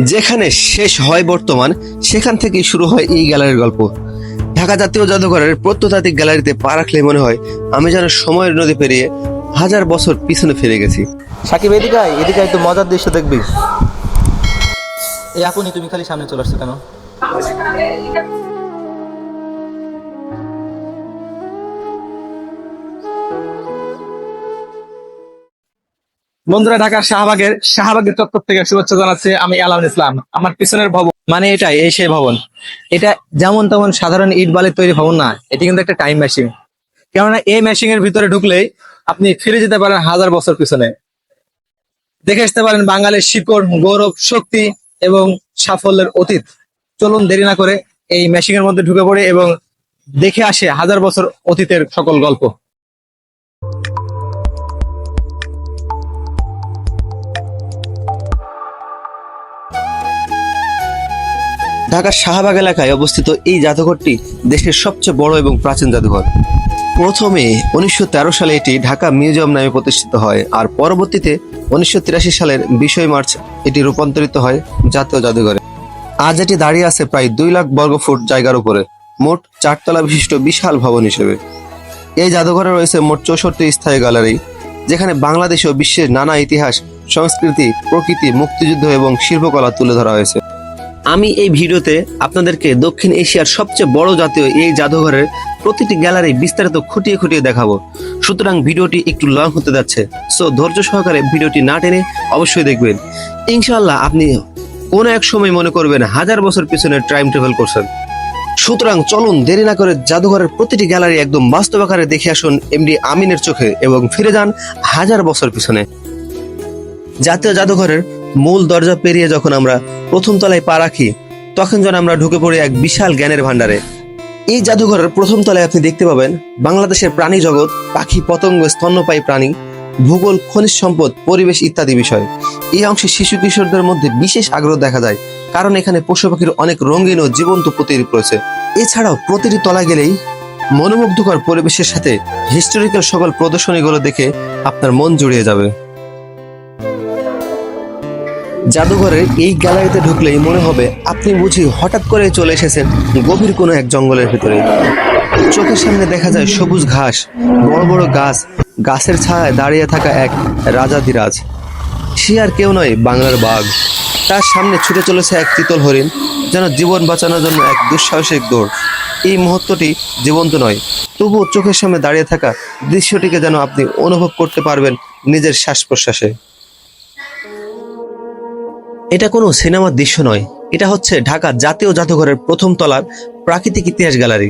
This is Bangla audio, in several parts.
যেখানে শেষ হয় বর্তমান সেখান থেকেই শুরু হয় এই গ্যালারির গল্প। ঢাকা জাতীয় জাদুঘরের প্রত্নতাত্ত্বিক গ্যালারিতে পা রাখলে মনে হয় আমি যেন সময়ের নদী পেরিয়ে হাজার বছর পিছনে ফিরে গেছি। সাকিব এদিকে আয়, এদিকে আয়, তো মজার দৃশ্য দেখবি। এই আপনি তুমি খালি সামনে চলে আসছো কেন? বন্ধুরা, ঢাকার শাহবাগের শাহবাগের চত্বর থেকে শুভেচ্ছা জানাচ্ছি আমি আলাউল ইসলাম। আমার পিছনের ভবন মানে এটাই, এই সেই ভবন। এটা যেমন তেমন সাধারণ ইট বালির তৈরি ভবন না, এটি কিন্তু একটা টাইম মেশিন কেননা এই মেশিন এর ভিতরে ঢুকলেই আপনি ফিরে যেতে পারেন হাজার বছর পিছনে। দেখে আসতে পারেন বাঙালির শিকড়, গৌরব, শক্তি এবং সাফল্যের অতীত। চলুন দেরি না করে এই মেশিনের মধ্যে ঢুকে পড়ে এবং দেখে আসে হাজার বছর অতীতের সকল গল্প। ঢাকার শাহবাগ এলাকায় অবস্থিত এই জাদুঘরটি দেশের সবচেয়ে বড় এবং প্রাচীন জাদুঘর। প্রথমে উনিশশো তেরো সালে এটি ঢাকা মিউজিয়াম নামে প্রতিষ্ঠিত হয় আর পরবর্তীতে উনিশশো তিরাশি সালের বিশই মার্চ এটি রূপান্তরিত হয় জাতীয় জাদুঘরে। আজ এটি দাঁড়িয়ে আছে প্রায় দুই লাখ বর্গফুট জায়গার উপরে, মোট চারতলা বিশিষ্ট বিশাল ভবন হিসেবে। এই জাদুঘরে রয়েছে মোট চৌষট্টি স্থায়ী গ্যালারি, যেখানে বাংলাদেশ ও বিশ্বের নানা ইতিহাস, সংস্কৃতি, প্রকৃতি, মুক্তিযুদ্ধ এবং শিল্পকলা তুলে ধরা হয়েছে। আমি এই ভিডিওতে আপনাদেরকে দক্ষিণ এশিয়ার সবচেয়ে বড় জাতীয় এই জাদুঘরের প্রতিটি গ্যালারি বিস্তারিত খুঁটিয়ে খুঁটিয়ে দেখাবো। সুতরাং ভিডিওটি একটু লং হতে যাচ্ছে সো ধৈর্য সহকারে ভিডিওটি না টেনে অবশ্যই দেখবেন। ইনশাল্লাহ আপনি কোনো এক সময় মনে করবেন হাজার বছর পিছনে টাইম ট্রাভেল করছেন। সুতরাং চলুন দেরি না করে জাদুঘরের প্রতিটি গ্যালারি একদম বাস্তব আকারে দেখে আসুন এমডি আমিনের চোখে এবং ফিরে যান হাজার বছর পিছনে। জাতীয় জাদুঘরের মূল দরজা পেরিয়ে যখন আমরা প্রথম তলায় পা রাখি, তখন যেন আমরা ঢুকে পড়ি এক বিশাল জ্ঞানের ভান্ডারে এই জাদুঘরের প্রথম তলায় আপনি দেখতে পাবেন বাংলাদেশের প্রাণী জগৎ, পাখি, পতঙ্গ, স্তন্যপায়ী প্রাণী, ভূগোল, খনিজ সম্পদ, পরিবেশ ইত্যাদি বিষয়। এই অংশে শিশু কিশোরদের মধ্যে বিশেষ আগ্রহ দেখা যায়, কারণ এখানে পশু পাখির অনেক রঙিন ও জীবন্ত প্রতিরূপ রয়েছে। এছাড়াও প্রতিটি তলায় গেলেই মনোমুগ্ধকর পরিবেশের সাথে হিস্টোরিক্যাল সকল প্রদর্শনীগুলো দেখে আপনার মন জুড়িয়ে যাবে। জাদুঘরের এই গ্যালারিতে ঢুকলেই মনে হবে আপনি বুঝি হঠাৎ করে চলে এসেছেন গভীর কোনো এক জঙ্গলের ভেতরে। চোখের সামনে দেখা যায় সবুজ ঘাস, বড় বড় গাছ, গাছের ছায়ায় দাঁড়িয়ে থাকা এক রাজাধিরাজ সে আর কেউ নয়, বাংলার বাঘ। তার সামনে ছুটে চলেছে এক চিতল হরিণ, যেন জীবন বাঁচানোর জন্য এক দুঃসাহসিক দৌড়। এই মুহূর্তটি জীবন্ত নয়, তবুও চোখের সামনে দাঁড়িয়ে থাকা দৃশ্যটিকে যেন আপনি অনুভব করতে পারবেন নিজের শ্বাস প্রশ্বাসে এটা কোনো সিনেমার দৃশ্য নয়। এটা হচ্ছে ঢাকা জাতীয় জাদুঘরের প্রথম তলার প্রাকৃতিক ইতিহাস গ্যালারি,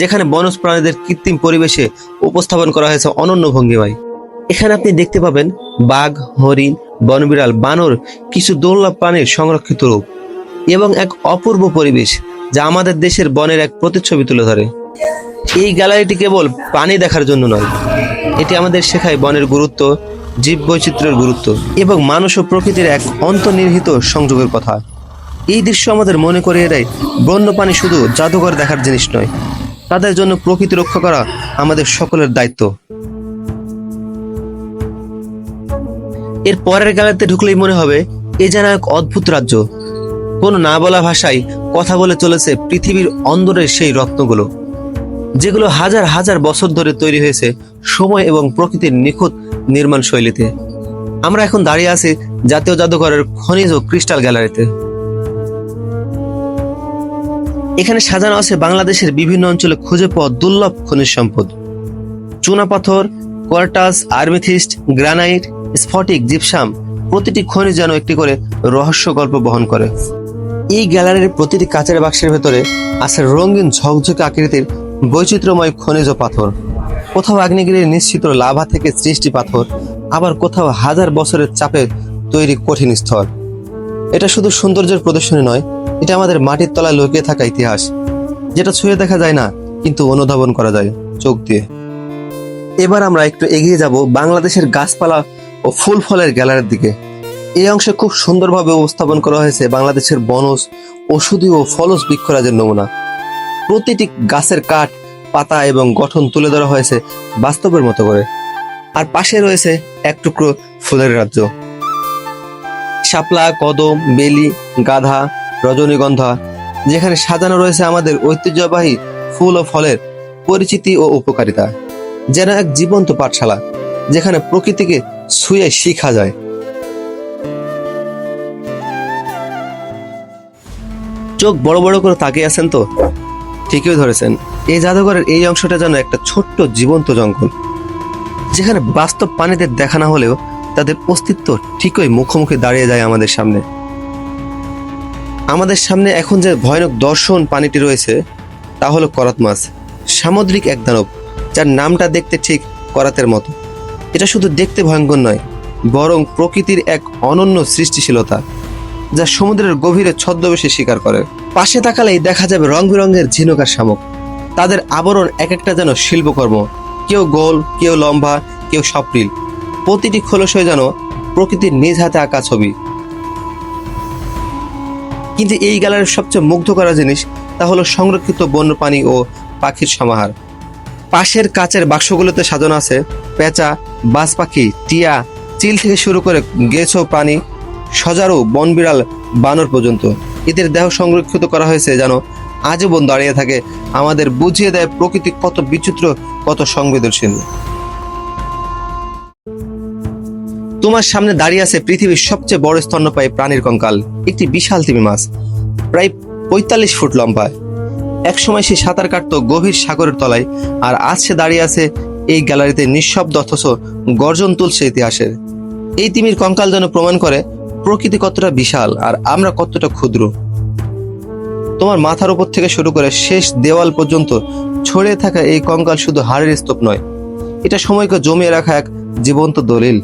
যেখানে বনজ প্রাণীদের কৃত্রিম পরিবেশে উপস্থাপন করা হয়েছে অনন্য ভঙ্গিমায়। এখানে আপনি দেখতে পাবেন বাঘ, হরিণ, বনবিড়াল, বানর, কিছু দুর্লভ প্রাণীর সংরক্ষিত রূপ এবং এক অপূর্ব পরিবেশ যা আমাদের দেশের বনের এক প্রতিচ্ছবি তুলে ধরে। এই গ্যালারিটি কেবল প্রাণী দেখার জন্য নয়, এটি আমাদের শেখায় বনের গুরুত্ব জীব বৈচিত্র্যের গুরুত্ব এবং মানুষ ও প্রকৃতির এক অন্তর্নিহিত সংযোগের কথা। এই দৃশ্য আমাদের মনে করিয়ে দেয়, বন্যপ্রাণী শুধু জাদুঘর দেখার জিনিস নয়, তাদের জন্য প্রকৃতি রক্ষা করা আমাদের সকলের দায়িত্ব। এর পরের গ্যালারিতে ঢুকলেই মনে হবে, এ যেন এক অদ্ভুত রাজ্য। কোনো না বলা ভাষায় কথা বলে চলেছে পৃথিবীর অন্দরের সেই রত্নগুলো, যেগুলো হাজার হাজার বছর ধরে তৈরি হয়েছে সময় এবং প্রকৃতির নিখুঁত নির্মাণ শৈলীতে। আমরা এখন দাঁড়িয়ে আছি জাতীয় জাদুঘরের খনিজ ও ক্রিস্টাল গ্যালারিতে। এখানে সাজানো আছে বাংলাদেশের বিভিন্ন অঞ্চলে খুঁজে পাওয়া দুর্লভ খনিজ সম্পদ। চুনাপাথর কোয়ার্টাস, আর্মিথিস্ট, গ্রানাইট, স্ফটিক, জিপসাম প্রতিটি খনিজ যেন একটি করে রহস্য গল্প বহন করে। এই গ্যালারির প্রতিটি কাচের বাক্সের ভেতরে আছে রঙিন ঝকঝকে আকৃতির বৈচিত্র্যময় খনিজ পাথর। কোথাও আগ্নেয়গিরির নিশ্চিত লাভা থেকে সৃষ্টি পাথর, আবার কোথাও হাজার বছরের চাপে তৈরি কঠিন স্থল। এটা শুধু সৌন্দর্যের প্রদর্শনী নয়, এটা আমাদের মাটির তলায় লুকিয়ে থাকা ইতিহাস, যেটা ছুঁয়ে দেখা যায় না, কিন্তু অনুধাবন করা যায় চোখ দিয়ে। এবার আমরা একটু এগিয়ে যাব বাংলাদেশের গাছপালা ও ফুল ফলের গ্যালারির দিকে। এই অংশে খুব সুন্দরভাবে উপস্থাপন করা হয়েছে বাংলাদেশের বনজ, ওষুধি ও ফলস বৃক্ষরাজের নমুনা। প্রতিটি গাছের কাঠ পাতা এবং গঠন তুলে ধরা হয়েছে বাস্তবের মতো করে। আর পাশে রয়েছে এক টুকরো ফুলের রাজ্য। শাপলা, কদম, বেলি, গাধা, রজনীগন্ধা, যেখানে সাজানো রয়েছে আমাদের ঐতিহ্যবাহী ফুল ও ফলের পরিচিতি ও উপকারিতা। যেন এক জীবন্ত পাঠশালা, যেখানে প্রকৃতিকে ছুঁয়ে শিখা যায়। চোখ বড় বড় করে তাকিয়ে আছেন তো? ঠিকই ধরেছেন। এই জাদুঘরের এই অংশটা যেন একটা ছোট্ট জীবন্ত জঙ্গল, যেখানে বাস্তব প্রাণীদের দেখা না হলেও তাদের অস্তিত্ব ঠিকই মুখোমুখি দাঁড়িয়ে যায় আমাদের সামনে। আমাদের সামনে এখন যে ভয়ানক দর্শন পানিটি রয়েছে, তা হলো করাত মাছ, সামুদ্রিক এক দানব, যার নামটা দেখতে ঠিক করাতের মতো। এটা শুধু দেখতে ভয়ঙ্কর নয়, বরং প্রকৃতির এক অনন্য সৃষ্টিশীলতা। যা সমুদ্রের গভীরে ছদ্মবেশে শিকার করে। পাশে তাকালেই দেখা যাবে রং বেরঙের ঝিনুক আর শামুক। তাদের আবরণ এক একটা যেন শিল্পকর্ম। কেউ গোল, কেউ লম্বা, কেউ সপ্রিল প্রতিটি খোলসই যেন প্রকৃতির নিজ হাতে আঁকা ছবি। কিন্তু এই গ্যালারির সবচেয়ে মুগ্ধ করা জিনিস, তা হলো সংরক্ষিত বন্যপ্রাণী ও পাখির সমাহার। পাশের কাচের বাক্সগুলোতে সাজানো আছে পেঁচা বাজ পাখি টিয়া, চিল থেকে শুরু করে গেছো প্রাণী সজারু বনবিড়াল বানর পর্যন্ত। এদের দেহ সংরক্ষিত করা হয়েছে যেন আজীবন দাঁড়িয়ে থাকে। আমাদের বুঝিয়ে দেয় প্রকৃতি কত বিচিত্র, কত সংবেদনশীল। তোমার সামনে দাঁড়িয়ে আছে পৃথিবীর সবচেয়ে বড় স্তন্যপায়ী প্রাণীর কঙ্কাল। একটি বিশাল তিমি মাছ। প্রায় পঁয়তাল্লিশ ফুট লম্বা। একসময় সে সাঁতার কাটত গভীর সাগরের তলায় আর আজ সে দাঁড়িয়ে আছে এই গ্যালারিতে নিঃশব্দ অথচ গর্জন তুলছে ইতিহাসের। এই তিমির কঙ্কাল যেন প্রমাণ করে প্রকৃতি কতটা বিশাল আর আমরা কতটা ক্ষুদ্র। তোমার মাথার উপর থেকে শুরু করে শেষ দেওয়াল পর্যন্ত ছড়িয়ে থাকা এই কঙ্কাল শুধু হাড়ের স্তূপ নয়, এটা সময়কে জমিয়ে রাখা এক জীবন্ত দলিল।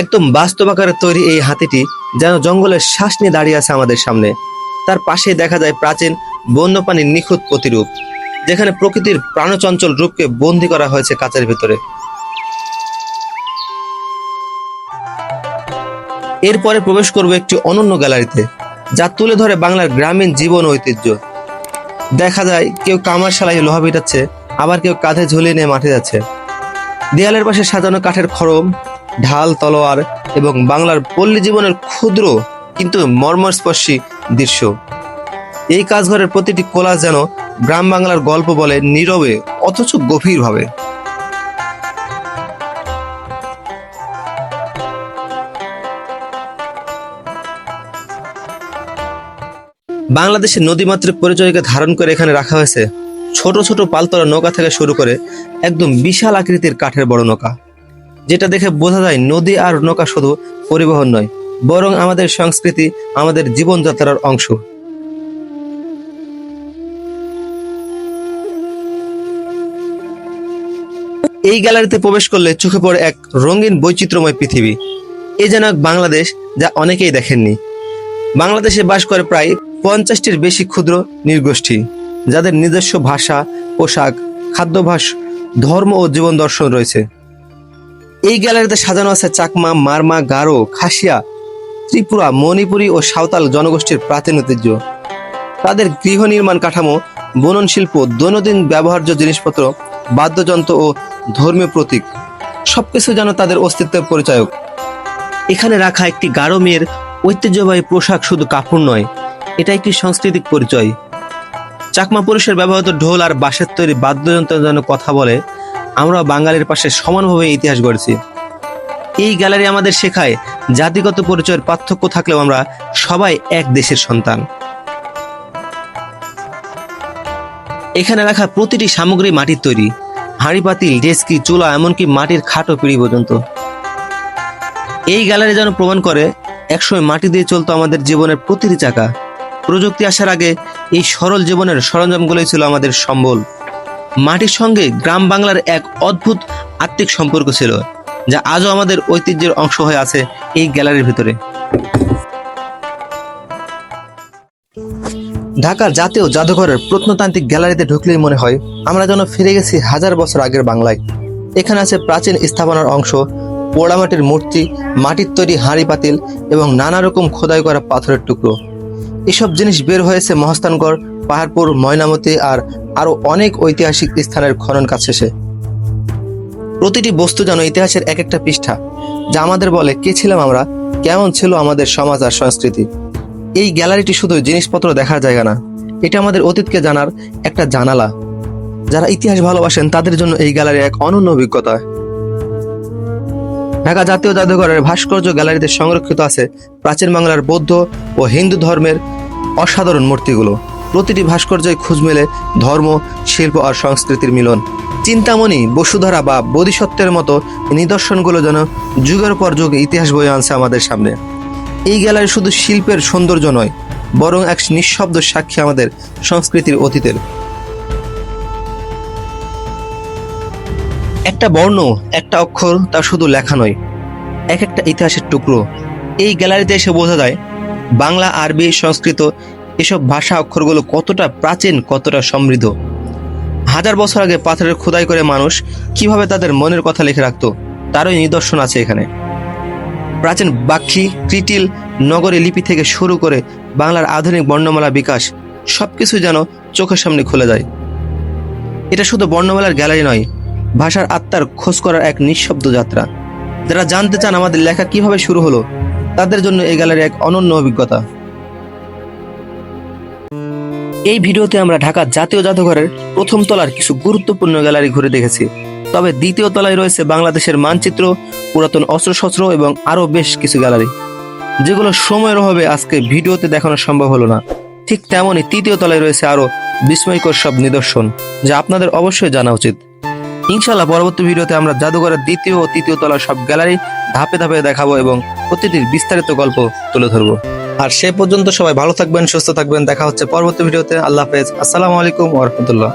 একদম বাস্তব আকারে তৈরি এই হাতিটি যেন জঙ্গলের শ্বাস নিয়ে দাঁড়িয়ে আছে আমাদের সামনে। তার পাশে দেখা যায় প্রাচীন বন্যপ্রাণীর নিখুঁত প্রতিরূপ, যেখানে প্রকৃতির প্রাণচঞ্চল রূপকে বন্দি করা হয়েছে কাচের ভিতরে। এরপরে প্রবেশ করব একটি অনন্য গ্যালারিতে, যা তুলে ধরে বাংলার গ্রামীণ জীবন ঐতিহ্য। দেখা যায়, কেউ কামার শালাই লোহা পিটাচ্ছে, আবার কেউ কাঁধে ঝুলিয়ে নিয়ে মাঠে যাচ্ছে। দেয়ালের পাশে সাজানো কাঠের খড়ম, ঢাল, তলোয়ার এবং বাংলার পল্লী জীবনের ক্ষুদ্র কিন্তু মর্মস্পর্শী দৃশ্য। এই কাজঘরের প্রতিটি কোলা যেন গ্রাম বাংলার গল্প বলে নীরবে, অথচ গভীরভাবে। বাংলাদেশের নদীমাতৃক পরিচয়কে ধারণ করে এখানে রাখা হয়েছে ছোট ছোট পালতলা নৌকা থেকে শুরু করে একদম বিশাল আকৃতির কাঠের বড় নৌকা। যেটা দেখে বোঝা যায় নদী আর নৌকা শুধু পরিবহন নয়, বরং আমাদের সংস্কৃতি, আমাদের জীবনযাত্রার অংশ। এই গ্যালারিতে প্রবেশ করলে চোখে পড়ে এক রঙিন বৈচিত্র্যময় পৃথিবী। এ যেন এক বাংলাদেশ যা অনেকেই দেখেননি। বাংলাদেশে বাস করে প্রায় পঞ্চাশটির বেশি ক্ষুদ্র নৃগোষ্ঠী, যাদের নিজস্ব ভাষা, পোশাক, খাদ্যাভ্যাস, ধর্ম ও জীবন দর্শন রয়েছে। এই গ্যালারিতে সাজানো আছে চাকমা, মারমা, গারো, খাসিয়া, ত্রিপুরা, মণিপুরী ও সাঁওতাল জনগোষ্ঠীর প্রাচীন ঐতিহ্য। তাদের গৃহ নির্মাণ কাঠামো, বনন শিল্প, দৈনন্দিন ব্যবহার্য জিনিসপত্র, বাদ্যযন্ত্র ও ধর্মীয় প্রতীক, সবকিছু যেন তাদের অস্তিত্বের পরিচায়ক। এখানে রাখা একটি গারো মেয়ের ঐতিহ্যবাহী পোশাক শুধু কাপড় নয় এটা একটি সাংস্কৃতিক পরিচয়। চাকমা পুরুষের ব্যবহৃত ঢোল আর বাঁশের তৈরি বাদ্যযন্ত্র যেন কথা বলে আমরা বাঙালির পাশে সমানভাবে ইতিহাস গড়েছি। এই গ্যালারি আমাদের শেখায় জাতিগত পরিচয়ের পার্থক্য থাকলেও আমরা সবাই এক দেশের সন্তান। এখানে রাখা প্রতিটি সামগ্রী মাটির তৈরি। হাঁড়ি, পাতিল, ডেস্কি, চুলা, এমনকি মাটির খাটো পিঁড়ি পর্যন্ত। এই গ্যালারি যেন প্রমাণ করে, একসময় মাটি দিয়ে চলতো আমাদের জীবনের প্রতিটি চাকা। প্রযুক্তি আসার আগে এই সরল জীবনের সরঞ্জামগুলোই ছিল আমাদের সম্বল। মাটির সঙ্গে গ্রাম বাংলার এক অদ্ভুত আত্মিক সম্পর্ক ছিল, যা আজও আমাদের ঐতিহ্যের অংশ হয়ে আছে এই গ্যালারির ভিতরে। ঢাকার জাতীয় জাদুঘরের প্রত্নতান্ত্রিক গ্যালারিতে ঢুকলেই মনে হয় আমরা যেন ফিরে গেছি হাজার বছর আগের বাংলায়। এখানে আছে প্রাচীন স্থাপনার অংশ, পোড়ামাটির মূর্তি, মাটির তৈরি হাঁড়ি পাতিল এবং নানা রকম খোদাই করা পাথরের টুকরো। এসব জিনিস বের হয়েছে মহস্তানগড় পাহাড়পুর, ময়নামতি আর আরও অনেক ঐতিহাসিক স্থানের খনন কাজ শেষে। প্রতিটি বস্তু যেন ইতিহাসের এক একটা পৃষ্ঠা, যা আমাদের বলে, কে ছিলাম আমরা? কেমন ছিল আমাদের সমাজ আর সংস্কৃতি? এই গ্যালারিটি শুধু জিনিসপত্র দেখার জায়গা না, এটা আমাদের অতীতকে জানার একটা জানালা। যারা ইতিহাস ভালোবাসেন, তাদের জন্য এই গ্যালারি এক অনন্য অভিজ্ঞতা। ঢাকা জাতীয় জাদুঘরের ভাস্কর্য গ্যালারিতে সংরক্ষিত আছে প্রাচীন বাংলার বৌদ্ধ ও হিন্দু ধর্মের অসাধারণ মূর্তিগুলো। প্রতিটি ভাস্কর্যে খোঁজ মেলে ধর্ম, শিল্প আর সংস্কৃতির মিলন। চিন্তামণি, বসুধারা বা বোধিসত্ত্বের মতো নিদর্শনগুলো যেন যুগের পর যুগ ইতিহাস বয়ে আনছে আমাদের সামনে। এই গ্যালারি শুধু শিল্পের সৌন্দর্য নয়, বরং এক নিঃশব্দ সাক্ষী আমাদের সংস্কৃতির অতীতের। একটা বর্ণ, একটা অক্ষর, তা শুধু লেখা নয়, এক একটা ইতিহাসের টুকরো। এই গ্যালারিতে এসে বোঝা যায়, বাংলা, আরবি, সংস্কৃত, এসব ভাষা অক্ষরগুলো কতটা প্রাচীন, কতটা সমৃদ্ধ। হাজার বছর আগে পাথরের খোদাই করে মানুষ কীভাবে তাদের মনের কথা লিখে রাখতো, তারই নিদর্শন আছে এখানে। প্রাচীন বাক্ষী কৃটিল নগরী লিপি থেকে শুরু করে বাংলার আধুনিক বর্ণমালা বিকাশ সব সবকিছু যেন চোখের সামনে খুলে যায়। এটা শুধু বর্ণমালার গ্যালারি নয় ভাষার আত্মার খোঁজ করার এক নিঃশব্দ যাত্রা। যারা জানতে চান আমাদের লেখা কীভাবে শুরু হলো, তাদের জন্য এই গ্যালারি এক অনন্য অভিজ্ঞতা। এই ভিডিওতে আমরা ঢাকা জাতীয় জাদুঘরের প্রথম তলার কিছু গুরুত্বপূর্ণ গ্যালারি ঘুরে দেখেছি। তবে দ্বিতীয় তলায় রয়েছে বাংলাদেশের মানচিত্র, পুরাতন অস্ত্রশস্ত্র এবং আরও বেশ কিছু গ্যালারি। যেগুলো সময়ের অভাবে আজকে ভিডিওতে দেখানো সম্ভব হলো না। ঠিক তেমনই তৃতীয় তলায় রয়েছে আরও বিস্ময়কর সব নিদর্শন, যা আপনাদের অবশ্যই জানা উচিত। ইনশাল্লাহ পরবর্তী ভিডিওতে আমরা জাদুঘরের দ্বিতীয় ও তৃতীয় তলার সব গ্যালারি ধাপে ধাপে দেখাবো এবং প্রতিটির বিস্তারিত গল্প তুলে ধরবো। আর সে পর্যন্ত সবাই ভালো থাকবেন, সুস্থ থাকবেন। দেখা হচ্ছে পরবর্তী ভিডিওতে। আল্লাহ হাফেজ। আসসালামু আলাইকুম ওরহমতুল্লাহ